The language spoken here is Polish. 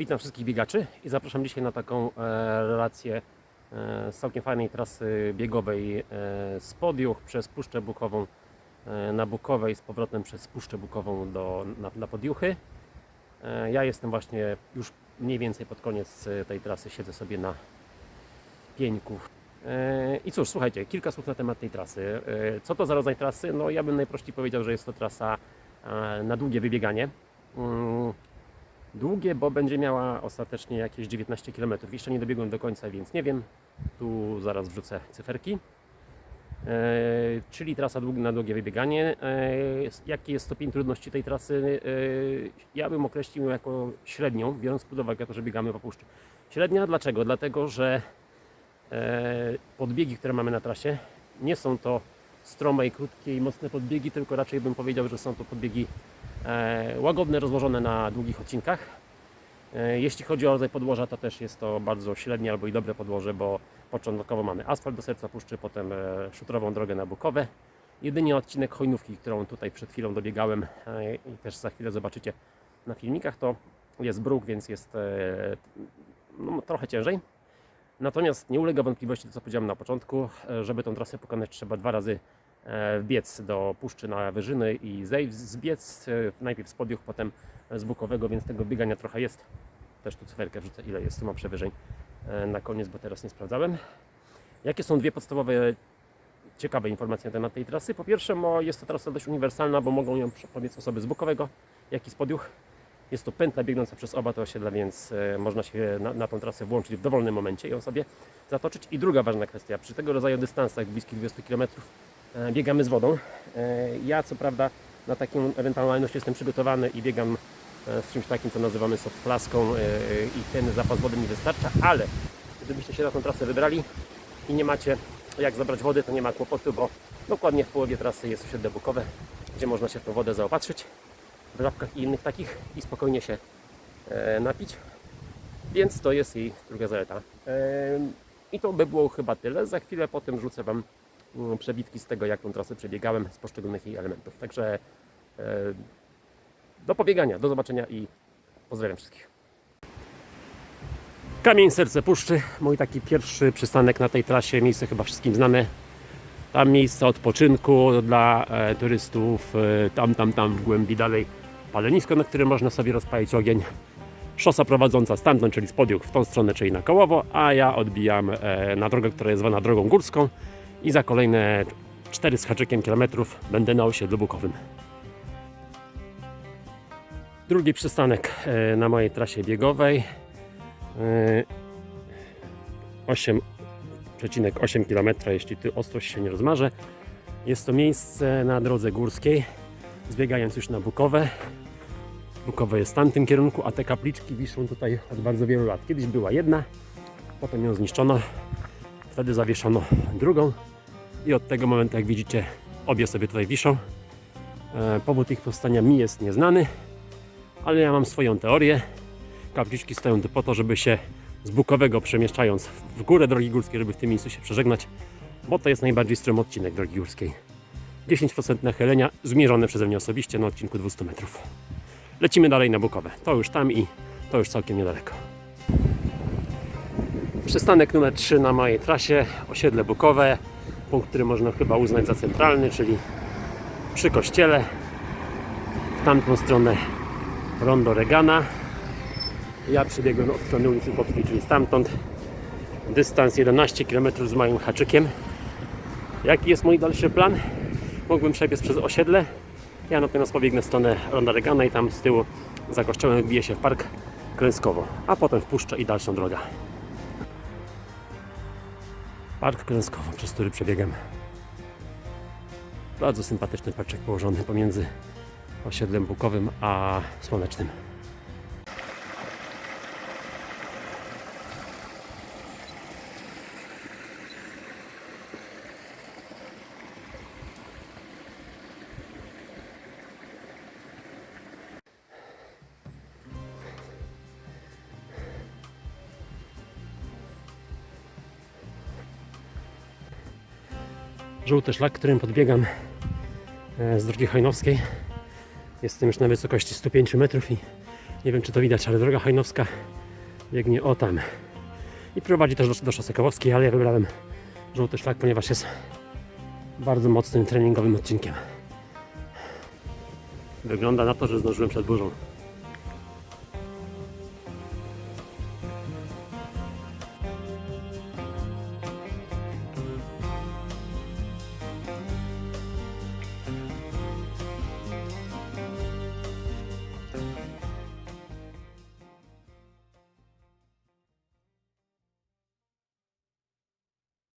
Witam wszystkich biegaczy i zapraszam dzisiaj na taką e, relację e, z całkiem fajnej trasy biegowej e, z Podjuch przez Puszczę Bukową na Bukowej z powrotem przez Puszczę Bukową do, na, na Podjuchy. E, ja jestem właśnie już mniej więcej pod koniec tej trasy, siedzę sobie na pieńków. E, I cóż, słuchajcie, kilka słów na temat tej trasy. Co to za rodzaj trasy? No ja bym najprościej powiedział, że jest to trasa na długie wybieganie. Długie, bo będzie miała ostatecznie jakieś 19 km. Jeszcze nie dobiegłem do końca, więc nie wiem. Tu zaraz wrzucę cyferki. E, czyli trasa na długie wybieganie. E, jaki jest stopień trudności tej trasy? E, ja bym określił ją jako średnią, biorąc pod uwagę to, że biegamy po puszczy. Średnia dlaczego? Dlatego, że e, podbiegi, które mamy na trasie, nie są to strome i krótkie i mocne podbiegi, tylko raczej bym powiedział, że są to podbiegi łagodne, rozłożone na długich odcinkach. E, Jeśli chodzi o rodzaj podłoża, to też jest to bardzo średnie albo i dobre podłoże, bo początkowo mamy asfalt do serca puszczy, potem e, szutrową drogę na Bukowe. Jedynie odcinek hojnówki, którą tutaj przed chwilą dobiegałem e, i też za chwilę zobaczycie na filmikach, to jest bruk, więc jest e, no, trochę ciężej. Natomiast nie ulega wątpliwości to, co powiedziałem na początku, e, żeby tą trasę pokonać trzeba dwa razy e, wbiec do puszczy na wyżyny i zejść, zbiec e, najpierw z podjuch, potem z bukowego, więc tego biegania trochę jest. Też tu cyferkę wrzucę, ile jest, tu przewyżej e, na koniec, bo teraz nie sprawdzałem. Jakie są dwie podstawowe ciekawe informacje na temat tej trasy? Po pierwsze, jest to trasa dość uniwersalna, bo mogą ją przepowiedz osoby z bukowego, jak i z podjuch. Jest to pętla biegnąca przez oba te osiedla, więc e, można się na, na tą trasę włączyć w dowolnym momencie i ją sobie zatoczyć. I druga ważna kwestia, przy tego rodzaju dystansach bliskich 20 km e, biegamy z wodą. E, Ja co prawda na taką ewentualność jestem przygotowany i biegam e, z czymś takim, co nazywamy soft flaską e, i ten zapas wody mi wystarcza, ale gdybyście się na tą trasę wybrali i nie macie jak zabrać wody, to nie ma kłopotu, bo dokładnie w połowie trasy jest osiedle bukowe, gdzie można się w tą wodę zaopatrzyć w żabkach i innych takich i spokojnie się e, napić. Więc to jest jej druga zaleta. E, I to by było chyba tyle. Za chwilę potem wrzucę Wam przebitki z tego, jak tą trasę przebiegałem, z poszczególnych jej elementów. Także e, do pobiegania, do zobaczenia i pozdrawiam wszystkich. Kamień Serce Puszczy, mój taki pierwszy przystanek na tej trasie, miejsce chyba wszystkim znane. Tam miejsce odpoczynku dla e, turystów, e, tam, tam, tam w głębi dalej palenisko, na którym można sobie rozpalić ogień. Szosa prowadząca stamtąd, czyli z Podjuk w tą stronę, czyli na Kołowo, a ja odbijam na drogę, która jest zwana drogą górską i za kolejne 4 z haczykiem kilometrów będę na osiedlu Bukowym. Drugi przystanek e, na mojej trasie biegowej. E, 8,8 km, jeśli tu ostrość się nie rozmarze. Jest to miejsce na drodze górskiej, zbiegając już na Bukowe. Bukowe jest w tamtym kierunku, a te kapliczki wiszą tutaj od bardzo wielu lat. Kiedyś była jedna, potem ją zniszczono, wtedy zawieszono drugą i od tego momentu, jak widzicie, obie sobie tutaj wiszą. E, Powód ich powstania mi jest nieznany, ale ja mam swoją teorię. Kapliczki stoją tu po to, żeby się z Bukowego przemieszczając w górę drogi górskiej, żeby w tym miejscu się przeżegnać, bo to jest najbardziej strom odcinek drogi górskiej. 10% nachylenia zmierzone przeze mnie osobiście na odcinku 200 metrów. Lecimy dalej na Bukowe. To już tam i to już całkiem niedaleko. Przystanek numer 3 na mojej trasie, osiedle Bukowe. Punkt, który można chyba uznać za centralny, czyli przy kościele. W tamtą stronę rondo Regana. Ja przebiegłem od strony ulicy Popskiej, czyli stamtąd. Dystans 11 km z moim haczykiem. Jaki jest mój dalszy plan? Mógłbym przebiec przez osiedle. Ja natomiast pobiegnę w stronę Ronda Regana i tam z tyłu za kościołem wbiję się w park Klęskowo, a potem wpuszczę i dalszą drogę. Park Klęskowo, przez który przebiegam. Bardzo sympatyczny parczek położony pomiędzy osiedlem Bukowym a Słonecznym. Żółty szlak, którym podbiegam e, z drogi hojnowskiej. Jestem już na wysokości 105 metrów i Nie wiem czy to widać, ale droga hajnowska biegnie o tam. I prowadzi też do, do szosy Kołowskiej, ale ja wybrałem żółty szlak, ponieważ jest bardzo mocnym treningowym odcinkiem. Wygląda na to, że zdążyłem przed burzą.